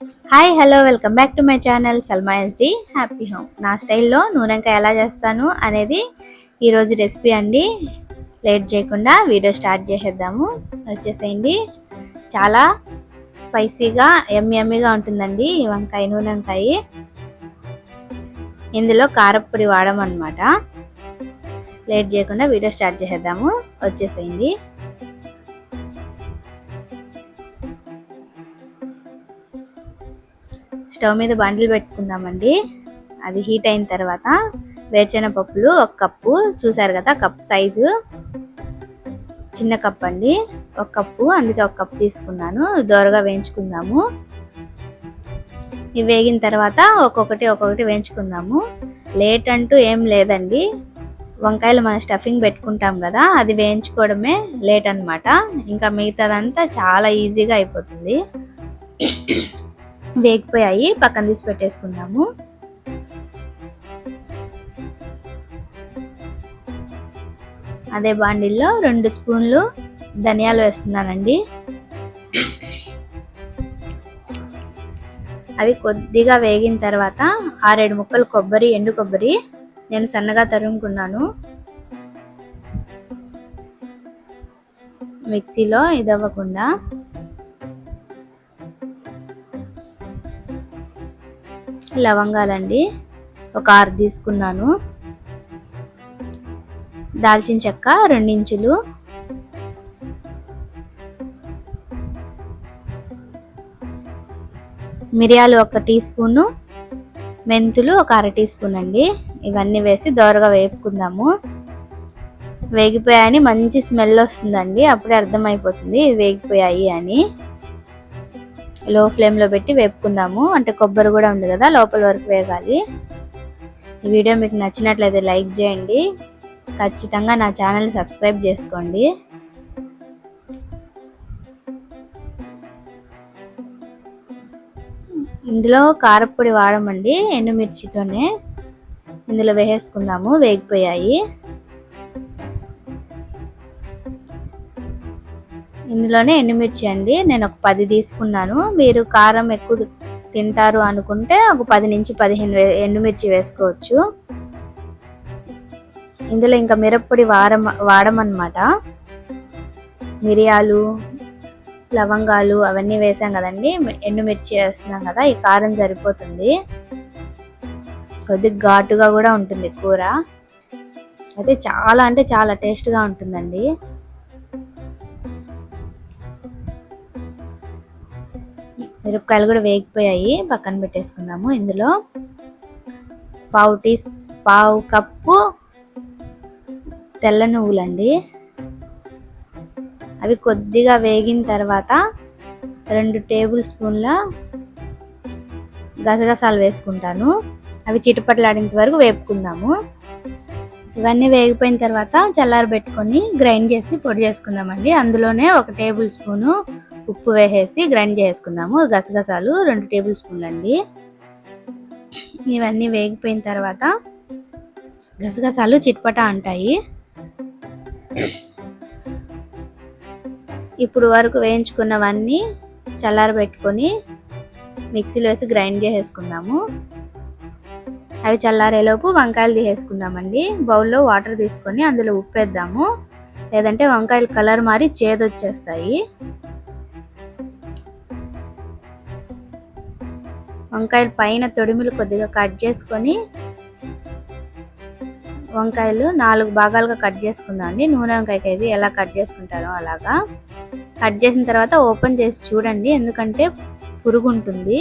Hi hello welcome back to my channel Salma SD happy home నా స్టైల్లో నూనెంకాయ ఎలా చేస్తాను అనేది ఈరోజు రెసిపీ అండి. లేట్ చేయకుండా వీడియో స్టార్ట్ చేసేద్దాము. వచ్చేసేయండి. చాలా స్పైసీగా ఎమ్మి ఎమ్మిగా ఉంటుందండి ఈ వంకాయ నూనెంకాయ ఇందులో కారప్పొడి వాడమన్నమాట. లేట్ చేయకుండా వీడియో స్టార్ట్ చేసేద్దాము. వచ్చేసేయండి. స్టవ్ మీద బండిలు పెట్టుకుందామండి. అది హీట్ అయిన తర్వాత వేరుచెన పప్పులు ఒక కప్పు. చూసారు కదా కప్ సైజు. చిన్న కప్ అండి. ఒక కప్పు అందుకే ఒక కప్పు తీసుకున్నాను. దోరగా వేయించుకుందాము. ఇవి వేగిన తర్వాత ఒక్కొక్కటి ఒక్కొక్కటి వేయించుకుందాము. లేట్ అంటూ ఏం లేదండి. వంకాయలు మనం స్టఫింగ్ పెట్టుకుంటాం కదా అది వేయించుకోవడమే లేట్ అనమాట ఇంకా మిగతాదంతా చాలా ఈజీగా అయిపోతుంది. వేగిపోయాయి. పక్కన తీసి పెట్టేసుకుందాము. అదే బాండిల్లో రెండు స్పూన్లు ధనియాలు వేస్తున్నానండి. అవి కొద్దిగా వేగిన తర్వాత ఆరేడు ముక్కలు కొబ్బరి ఎండు కొబ్బరి నేను సన్నగా తరుముకున్నాను. మిక్సీలో ఇది అవ్వకుండా లవంగాలండి. ఒక ఆరు తీసుకున్నాను. దాల్చిన చెక్క రెండించులు మిరియాలు ఒక టీ స్పూను. మెంతులు ఒక అర టీ స్పూన్ అండి ఇవన్నీ వేసి దోరగా వేపుకుందాము. వేగిపోయాయని మంచి స్మెల్ వస్తుందండి. అప్పుడే అర్థమైపోతుంది. వేగిపోయాయి అని. లో ఫ్లేమ్లో పెట్టి వేపుకుందాము. అంటే కొబ్బరి కూడా ఉంది కదా లోపల వరకు వేగాలి. ఈ వీడియో మీకు నచ్చినట్లయితే లైక్ చేయండి. ఖచ్చితంగా నా ఛానల్ని సబ్స్క్రైబ్ చేసుకోండి. ఇందులో కారపొడి వాడమండి ఎండుమిర్చితోనే. ఇందులో వేసేసుకుందాము వేగిపోయాయి. ఇందులోనే ఎండుమిర్చి అండి నేను ఒక పది తీసుకున్నాను. మీరు కారం ఎక్కువ తింటారు అనుకుంటే ఒక పది నుంచి పదిహేను ఎండుమిర్చి వేసుకోవచ్చు. ఇందులో ఇంకా మిరప్పొడి వారం వాడమన్నమాట. మిరియాలు లవంగాలు అవన్నీ వేసాం కదండి. ఎండుమిర్చి వేస్తున్నాం కదా ఈ కారం సరిపోతుంది. కొద్దిగా ఘాటుగా కూడా ఉంటుంది కూర. అయితే చాలా అంటే చాలా టేస్ట్గా ఉంటుందండి. మిరపకాయలు కూడా వేగిపోయాయి. పక్కన పెట్టేసుకున్నాము ఇందులో. పావు టీ పావు కప్పు తెల్ల నువ్వులండి. అవి కొద్దిగా వేగిన తర్వాత రెండు టేబుల్ స్పూన్ల గసగసాలు వేసుకుంటాను. అవి చిటపట్లాడేంత వరకు వేపుకుందాము. ఇవన్నీ వేగిపోయిన తర్వాత చల్లారి పెట్టుకొని గ్రైండ్ చేసి పొడి చేసుకుందామండి. అందులోనే ఒక టేబుల్ స్పూను ఉప్పు వేసేసి గ్రైండ్ చేసుకుందాము. గసగసాలు రెండు టేబుల్ స్పూన్లు అండి ఇవన్నీ వేగిపోయిన తర్వాత గసగసాలు చిట్పట అంటాయి. ఇప్పుడు వరకు వేయించుకున్నవన్నీ చల్లార పెట్టుకొని మిక్సీలో వేసి గ్రైండ్ చేసేసుకుందాము. అవి చల్లారేలోపు వంకాయలు తీసేసుకుందామండి. బౌల్లో వాటర్ తీసుకొని అందులో ఉప్పు వేద్దాము. లేదంటే వంకాయలు కలర్ మారి చేదొచ్చేస్తాయి. వంకాయలు పైన తొడిమిలు కొద్దిగా కట్ చేసుకొని వంకాయలు నాలుగు భాగాలుగా కట్ చేసుకుందాం అండి. నూనె వంకాయకి అయితే ఎలా కట్ చేసుకుంటారో అలాగా. కట్ చేసిన తర్వాత ఓపెన్ చేసి చూడండి. ఎందుకంటే పురుగు ఉంటుంది.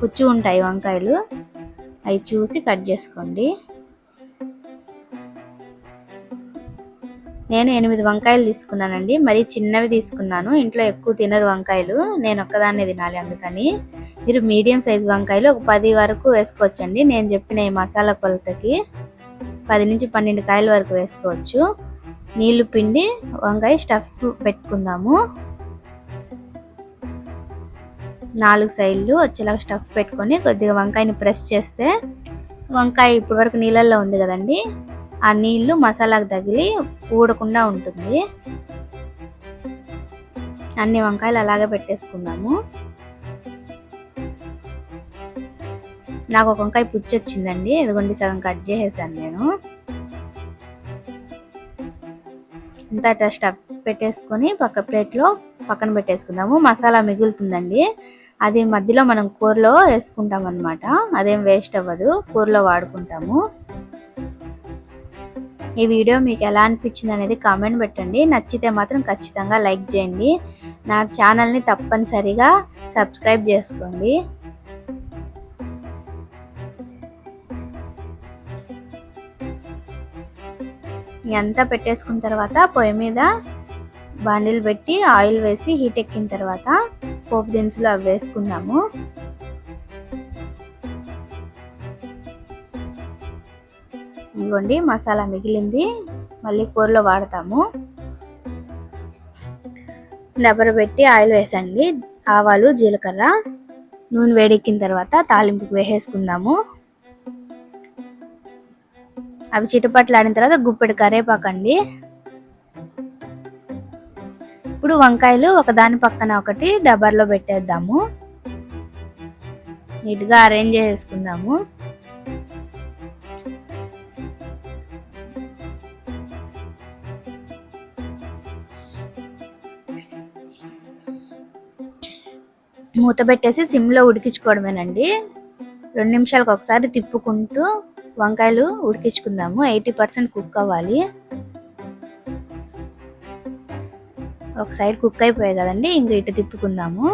కుచ్చు ఉంటాయి వంకాయలు. అవి చూసి కట్ చేసుకోండి. నేను ఎనిమిది వంకాయలు తీసుకున్నానండి. మరి చిన్నవి తీసుకున్నాను. ఇంట్లో ఎక్కువ తినరు వంకాయలు. నేను ఒక్కదాన్నే తినాలి అందుకని. మీరు మీడియం సైజ్ వంకాయలు ఒక పది వరకు వేసుకోవచ్చండి. నేను చెప్పిన ఈ మసాలా కొలతకి పది నుంచి పన్నెండు కాయల వరకు వేసుకోవచ్చు. నీళ్ళు పిండి వంకాయ స్టఫ్ పెట్టుకుందాము. నాలుగు సైడ్లు వచ్చేలాగా స్టఫ్ పెట్టుకొని కొద్దిగా వంకాయని ప్రెస్ చేస్తే వంకాయ ఇప్పటి వరకు నీళ్ళల్లో ఉంది కదండి. ఆ నీళ్ళు మసాలాకు తగిలి ఊడకుండా ఉంటుంది. అన్ని వంకాయలు అలాగే పెట్టేసుకుందాము. నాకు ఒక వంకాయ పుచ్చి వచ్చిందండి. ఇదిగోండి సగం కట్ చేసేసాను నేను. ఇంత టస్ట్ పెట్టేసుకొని పక్క ప్లేట్లో పక్కన పెట్టేసుకుందాము. మసాలా మిగులుతుందండి. అది మధ్యలో మనం కూరలో వేసుకుంటాం అనమాట అదేం వేస్ట్ అవ్వదు. కూరలో వాడుకుంటాము. ఈ వీడియో మీకు ఎలా అనిపించింది అనేది కామెంట్ పెట్టండి. నచ్చితే మాత్రం ఖచ్చితంగా లైక్ చేయండి. నా ఛానల్ని తప్పనిసరిగా సబ్స్క్రైబ్ చేసుకోండి. అంతా పెట్టేసుకున్న తర్వాత పొయ్యి మీద బాండిల్ పెట్టి ఆయిల్ వేసి హీట్ ఎక్కిన తర్వాత పోపు దినుసులు అవి వేసుకుందాము. ఇదిగోండి మసాలా మిగిలింది. మళ్ళీ కూరలో వాడతాము. డబ్బర పెట్టి ఆయిల్ వేసండి. ఆవాలు జీలకర్ర నూనె వేడెక్కిన తర్వాత తాలింపుకి వేసేసుకుందాము. అవి చిటపట్లాడిన తర్వాత గుప్పెడు కరేపాకండి. ఇప్పుడు వంకాయలు ఒకదాని పక్కన ఒకటి డబర్లో పెట్టేద్దాము. నీట్గా అరేంజ్ చేసుకుందాము. మూత పెట్టేసి సిమ్లో ఉడికించుకోవడమేనండి. రెండు నిమిషాలకు ఒకసారి తిప్పుకుంటూ వంకాయలు ఉడికించుకుందాము. ఎయిటీ పర్సెంట్ కుక్ అవ్వాలి. ఒక సైడ్ కుక్ అయిపోయాయి కదండి ఇంకా ఇటు తిప్పుకుందాము.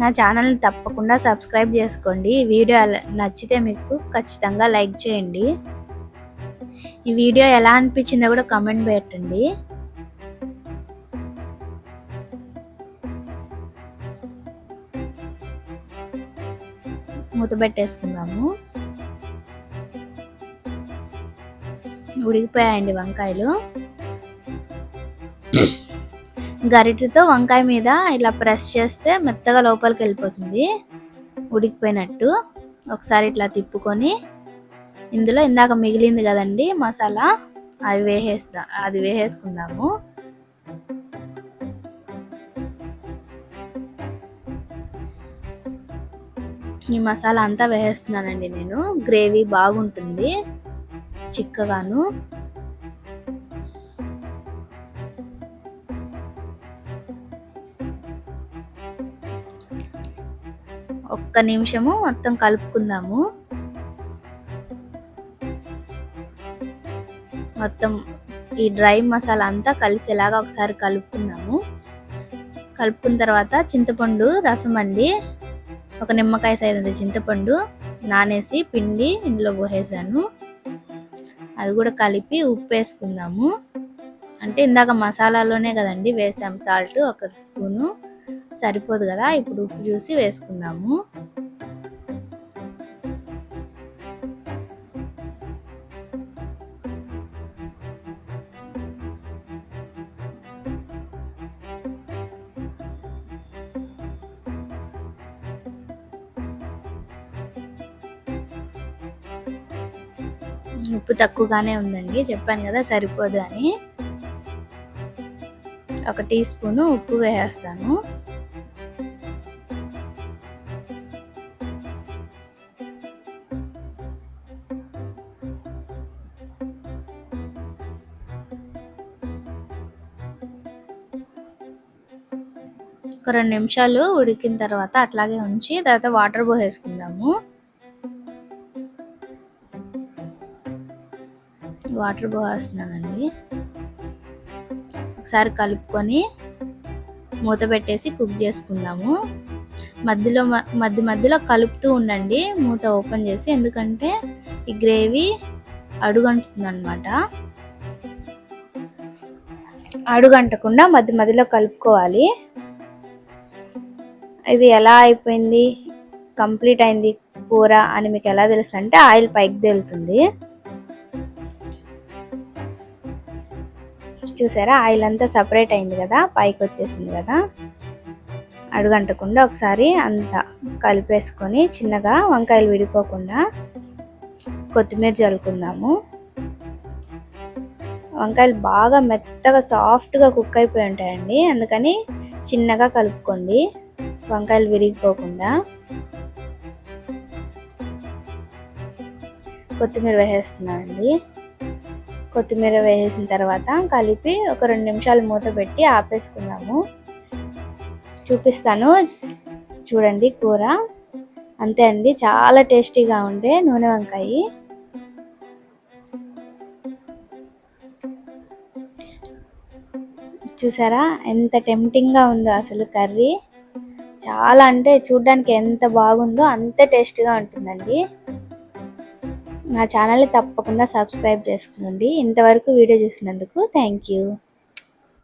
నా ఛానల్ని తప్పకుండా సబ్స్క్రైబ్ చేసుకోండి. వీడియో నచ్చితే మీకు ఖచ్చితంగా లైక్ చేయండి. ఈ వీడియో ఎలా అనిపించిందో కూడా కామెంట్ పెట్టండి. మూత పెట్టేసుకుందాము ఉడికిపోయాయండి వంకాయలు. గరిటెతో వంకాయ మీద ఇలా ప్రెస్ చేస్తే మెత్తగా లోపలికి వెళ్ళిపోతుంది. ఉడికిపోయినట్టు ఒకసారి ఇట్లా తిప్పుకొని ఇందులో ఇందాక మిగిలింది కదండి మసాలా అవి వేసేస్తా అది వేసేసుకుందాము. ఈ మసాలా అంతా వేసేస్తున్నానండి నేను. గ్రేవీ బాగుంటుంది. చిక్కగాను. ఒక్క నిమిషము మొత్తం కలుపుకుందాము. మొత్తం ఈ డ్రై మసాలా అంతా కలిసేలాగా ఒకసారి కలుపుకుందాము. కలుపుకున్న తర్వాత చింతపండు రసం అండి. ఒక నిమ్మకాయ సైజ్ చింతపండు నానేసి పిండి ఇందులో పోసేసాను. అది కూడా కలిపి ఉప్పు వేసుకుందాము అంటే ఇందాక మసాలాలోనే కదండి వేసాం. సాల్ట్ ఒక స్పూను. సరిపోదు కదా ఇప్పుడు ఉప్పు చూసి వేసుకుందాము. ఉప్పు తక్కువగానే ఉందండి. చెప్పాను కదా సరిపోదు అని. ఒక టీ స్పూన్ ఉప్పు వేసేస్తాను. ఒక రెండు నిమిషాలు ఉడికిన తర్వాత అట్లాగే ఉంచి తర్వాత వాటర్ పోసేసుకుందాము. వాటర్ పోసేస్తున్నానండి. ఒకసారి కలుపుకొని మూత పెట్టేసి కుక్ చేసుకుందాము. మధ్యలో మధ్య మధ్యలో కలుపుతూ ఉండండి. మూత ఓపెన్ చేసి ఎందుకంటే ఈ గ్రేవీ అడుగంటుతుంది అనమాట అడుగంటకుండా మధ్య మధ్యలో కలుపుకోవాలి. ఇది ఎలా అయిపోయింది? కంప్లీట్ అయింది కూర అని మీకు ఎలా తెలుస్తుంది అంటే ఆయిల్ పైకి తేలుతుంది. చూసారా? ఆయిల్ అంతా సపరేట్ అయింది కదా? పైకి వచ్చేసింది కదా? అడుగంటకుండా ఒకసారి అంతా కలిపేసుకొని చిన్నగా వంకాయలు విడిపోకుండా కొత్తిమీర చల్లుకుందాము వంకాయలు బాగా మెత్తగా సాఫ్ట్గా కుక్ అయిపోయి ఉంటాయండి. అందుకని చిన్నగా కలుపుకోండి. వంకాయలు విరిగిపోకుండా. కొత్తిమీర వేసేస్తున్నానండి. కొత్తిమీర వేసేసిన తర్వాత కలిపి ఒక రెండు నిమిషాలు మూత పెట్టి ఆపేసుకుందాము. చూపిస్తాను. చూడండి కూర. అంతే అండి. చాలా టేస్టీగా ఉండే నూనె వంకాయ. చూసారా? ఎంత టెంప్టింగ్గా ఉందో అసలు కర్రీ. చాలా అంటే చూడ్డానికి ఎంత బాగుందో అంతే టేస్ట్గా ఉంటుందండి. నా ఛానల్ని తప్పకుండా సబ్స్క్రైబ్ చేసుకోండి ఇంతవరకు వీడియో చూసినందుకు థ్యాంక్ యూ.